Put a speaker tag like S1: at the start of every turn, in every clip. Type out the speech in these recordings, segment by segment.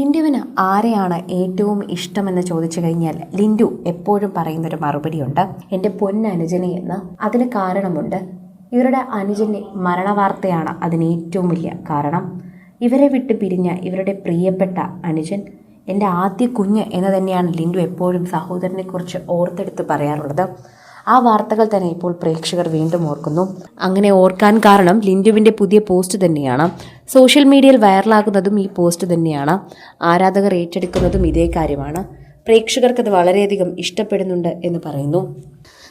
S1: ലിൻഡുവിന് ആരെയാണ് ഏറ്റവും ഇഷ്ടമെന്ന് ചോദിച്ചു കഴിഞ്ഞാൽ ലിൻഡു എപ്പോഴും പറയുന്നൊരു മറുപടിയുണ്ട്. എന്റെ പൊന്നനുജനെ എന്ന്. അതിന് കാരണമുണ്ട്. ഇവരുടെ അനുജന്റെ മരണവാർത്തയാണ് അതിന് ഏറ്റവും വലിയ കാരണം. ഇവരെ വിട്ട് പിരിഞ്ഞ ഇവരുടെ പ്രിയപ്പെട്ട അനുജൻ എന്റെ ആദ്യ കുഞ്ഞ് എന്ന് തന്നെയാണ് ലിൻഡു എപ്പോഴും സഹോദരനെക്കുറിച്ച് ഓർത്തെടുത്ത് പറയാറുള്ളത്. ആ വാർത്തകൾ തന്നെ ഇപ്പോൾ പ്രേക്ഷകർ വീണ്ടും ഓർക്കുന്നു. അങ്ങനെ ഓർക്കാൻ കാരണം ലിൻഡുവിന്റെ പുതിയ പോസ്റ്റ് തന്നെയാണ്. സോഷ്യൽ മീഡിയയിൽ വൈറലാകുന്നതും ഈ പോസ്റ്റ് തന്നെയാണ്. ആരാധകർ ഏറ്റെടുക്കുന്നതും ഇതേ കാര്യമാണ്. പ്രേക്ഷകർക്കത് വളരെയധികം ഇഷ്ടപ്പെടുന്നുണ്ട് എന്ന് പറയുന്നു.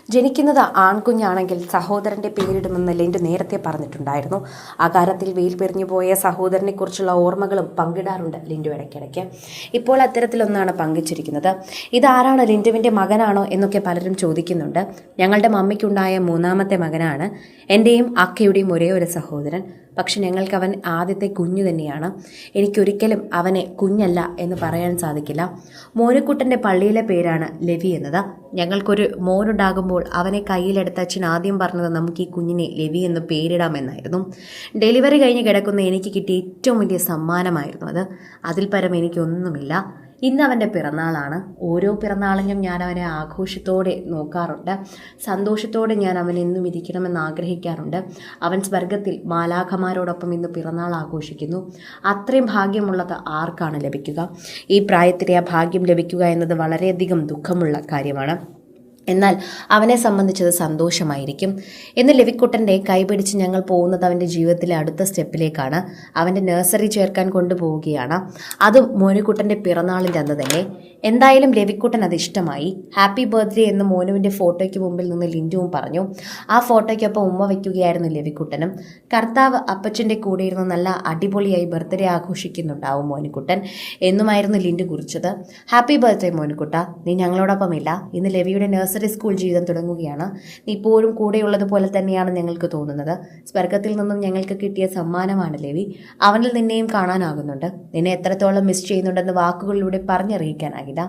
S1: ജനിക്കുന്നത് ആൺകുഞ്ഞാണെങ്കിൽ സഹോദരന്റെ പേരിടുമെന്ന് ലെൻഡ് നേരത്തെ പറഞ്ഞിട്ടുണ്ടായിരുന്നു. അകാരത്തിൽ വെയിൽ പെരിഞ്ഞു പോയ സഹോദരനെക്കുറിച്ചുള്ള ഓർമ്മകളും പങ്കിടാറുണ്ട് ലിൻഡു ഇടയ്ക്കിടയ്ക്ക്. ഇപ്പോൾ അത്തരത്തിലൊന്നാണ് പങ്കിച്ചിരിക്കുന്നത്. ഇതാരാണ് ലിൻഡുവിന്റെ മകനാണോ എന്നൊക്കെ പലരും ചോദിക്കുന്നുണ്ട്. ഞങ്ങളുടെ മമ്മിക്കുണ്ടായ മൂന്നാമത്തെ മകനാണ്. എന്റെയും അക്കയുടെയും ഒരേ ഒരു സഹോദരൻ. പക്ഷെ ഞങ്ങൾക്ക് അവൻ ആദ്യത്തെ കുഞ്ഞു തന്നെയാണ്. എനിക്കൊരിക്കലും അവനെ കുഞ്ഞല്ല എന്ന് പറയാൻ സാധിക്കില്ല. മോനുക്കുട്ടന്റെ പള്ളിയിലെ പേരാണ് ലവി എന്നത്. ഞങ്ങൾക്കൊരു മോനുണ്ടാകുമ്പോൾ അവനെ കയ്യിലെടുത്ത അച്ഛൻ ആദ്യം പറഞ്ഞത് നമുക്ക് ഈ കുഞ്ഞിനെ ലവി എന്ന് പേരിടാമെന്നായിരുന്നു ഡെലിവറി കഴിഞ്ഞ് കിടക്കുന്ന എനിക്ക് കിട്ടിയ ഏറ്റവും വലിയ സമ്മാനമായിരുന്നു അത്. അതിൽ പരം എനിക്കൊന്നുമില്ല. ഇന്ന് അവന്റെ പിറന്നാളാണ്. ഓരോ പിറന്നാളിനും ഞാൻ അവനെ ആഘോഷത്തോടെ നോക്കാറുണ്ട്. സന്തോഷത്തോടെ ഞാൻ അവൻ എന്നും ഇരിക്കണമെന്ന് ആഗ്രഹിക്കാറുണ്ട്. അവൻ സ്വർഗത്തിൽ മാലാഖമാരോടൊപ്പം ഇന്ന് പിറന്നാൾ ആഘോഷിക്കുന്നു. അത്രയും ഭാഗ്യമുള്ളത് ആർക്കാണ് ലഭിക്കുക? ഈ പ്രായത്തിലെ ആ ഭാഗ്യം ലഭിക്കുക എന്നത് വളരെയധികം ദുഃഖമുള്ള കാര്യമാണ്. എന്നാൽ അവനെ സംബന്ധിച്ചത് സന്തോഷമായിരിക്കും. എന്ന് ലവിക്കുട്ടന്റെ കൈപിടിച്ച് ഞങ്ങൾ പോകുന്നത് അവന്റെ ജീവിതത്തിലെ അടുത്ത സ്റ്റെപ്പിലേക്കാണ്. അവന്റെ നഴ്സറി ചേർക്കാൻ കൊണ്ടുപോവുകയാണ്. അതും മോനുക്കുട്ടന്റെ പിറന്നാളിന്റെ അന്ന് തന്നെ. എന്തായാലും രവിക്കുട്ടൻ അത് ഇഷ്ടമായി. ഹാപ്പി ബർത്ത്ഡേ എന്ന് മോനുവിന്റെ ഫോട്ടോയ്ക്ക് മുമ്പിൽ നിന്ന് ലിൻഡുവും പറഞ്ഞു. ആ ഫോട്ടോയ്ക്കൊപ്പം ഉമ്മ വയ്ക്കുകയായിരുന്നു രവിക്കുട്ടനും കർത്താവ് അപ്പച്ചന്റെ കൂടെ ഇരുന്ന് നല്ല അടിപൊളിയായി ബർത്ത്ഡേ ആഘോഷിക്കുന്നുണ്ടാവും മോനുക്കുട്ടൻ എന്നുമായിരുന്നു ലിൻഡു കുറിച്ചത്. ഹാപ്പി ബർത്ത്ഡേ മോനുക്കുട്ട നീ ഞങ്ങളോടൊപ്പമില്ല. ഇന്ന് ലവിയുടെ നഴ്സറി സ്കൂൾ ജീവിതം തുടങ്ങുകയാണ്. ഇപ്പോഴും കൂടെയുള്ളതുപോലെ തന്നെയാണ് ഞങ്ങൾക്ക് തോന്നുന്നത്. സ്വർഗത്തിൽ നിന്നും ഞങ്ങൾക്ക് കിട്ടിയ സമ്മാനമാണ് ലേവി. അവനിൽ നിന്നെയും കാണാനാകുന്നുണ്ട്. നിന്നെ എത്രത്തോളം മിസ് ചെയ്യുന്നുണ്ടെന്ന് വാക്കുകളിലൂടെ പറഞ്ഞറിയിക്കാനാകില്ല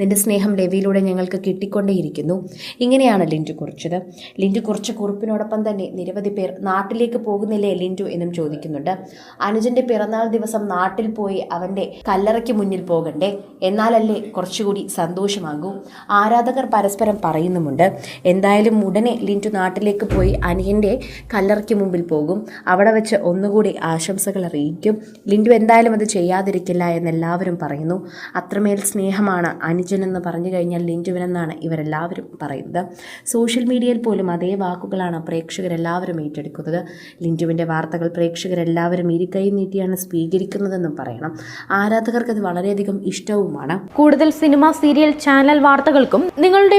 S1: നിന്റെ സ്നേഹം ലെവിയിലൂടെ ഞങ്ങൾക്ക് കിട്ടിക്കൊണ്ടേയിരിക്കുന്നു. ഇങ്ങനെയാണ് ലിൻഡു കുറിച്ചത്. ലിൻഡു കുറിച്ച കുറിപ്പിനോടൊപ്പം തന്നെ നിരവധി പേർ നാട്ടിലേക്ക് പോകുന്നില്ലേ ലിൻഡു എന്നും ചോദിക്കുന്നുണ്ട്. അനുജന്റെ പിറന്നാൾ ദിവസം നാട്ടിൽ പോയി അവന്റെ കല്ലറയ്ക്ക് മുന്നിൽ പോകണ്ടേ? എന്നാലല്ലേ കുറച്ചുകൂടി സന്തോഷമാകും. ആരാധകർ പരസ്പരം പറയുന്നുമുണ്ട്. എന്തായാലും ഉടനെ ലിന്റു നാട്ടിലേക്ക് പോയി അനിയന്റെ കല്ലറയ്ക്ക് മുമ്പിൽ പോകും. അവിടെ വെച്ച് ഒന്നുകൂടി ആശംസകൾ അറിയിക്കും. ലിന്റു എന്തായാലും അത് ചെയ്യാതിരിക്കില്ല എന്നെല്ലാവരും പറയുന്നു. അത്രമേൽ സ്നേഹമാണ് അനുജനെന്ന് പറഞ്ഞു കഴിഞ്ഞാൽ ലിന്റുവിനെന്നാണ് ഇവരെല്ലാവരും പറയുന്നത്. സോഷ്യൽ മീഡിയയിൽ പോലും അതേ വാക്കുകളാണ് പ്രേക്ഷകരെല്ലാവരും ഏറ്റെടുക്കുന്നത്. ലിന്റുവിന്റെ വാർത്തകൾ പ്രേക്ഷകരെല്ലാവരും ഇരിക്കൈ നീട്ടിയാണ് സ്വീകരിക്കുന്നതെന്നും പറയണം. ആരാധകർക്ക് അത് വളരെയധികം ഇഷ്ടവുമാണ്.
S2: കൂടുതൽ സിനിമ സീരിയൽ ചാനൽ വാർത്തകൾക്കും നിങ്ങളുടെ